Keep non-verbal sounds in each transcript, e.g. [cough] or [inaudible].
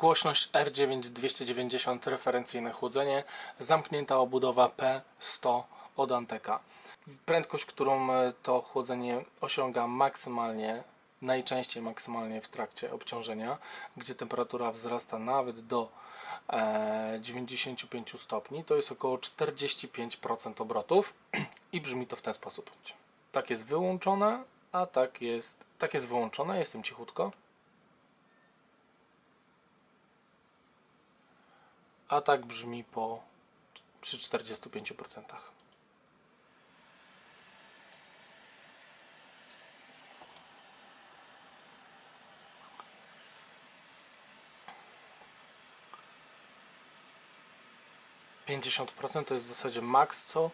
Głośność R9 290 referencyjne chłodzenie, zamknięta obudowa P100 od Anteka. Prędkość, którą e, to chłodzenie osiąga maksymalnie, najczęściej maksymalnie w trakcie obciążenia, gdzie temperatura wzrasta nawet do e, 95 stopni, to jest około 45% obrotów [clears throat] i brzmi to w ten sposób. Tak jest wyłączone, a tak jest, tak jest wyłączone, jestem cichutko. A tak brzmi po przy 45%. Pięćdziesiąt procent to jest w zasadzie maks, co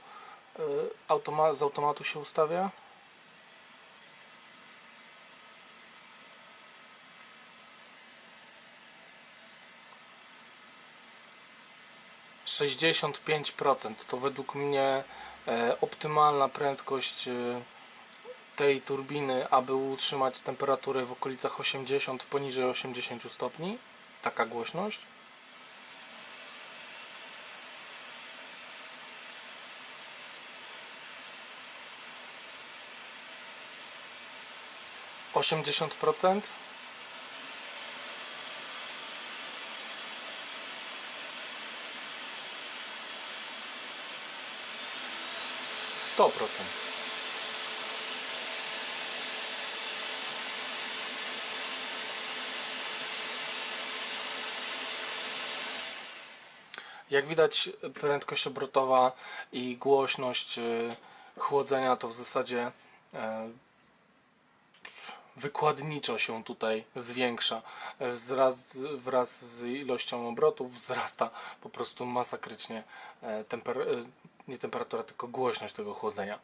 y, z automatu się ustawia. Sześćdziesiąt pięć procent to według mnie e, optymalna prędkość e, tej turbiny, aby utrzymać temperaturę w okolicach 80 poniżej 80 stopni. Taka głośność. Osiemdziesiąt procent. Sto procent. Jak widać prędkość obrotowa i głośność y, chłodzenia to w zasadzie e, wykładniczo się tutaj zwiększa. Wraz, wraz z ilością obrotów wzrasta po prostu masakrycznie e, temper, e, nie temperatura, tylko głośność tego chłodzenia.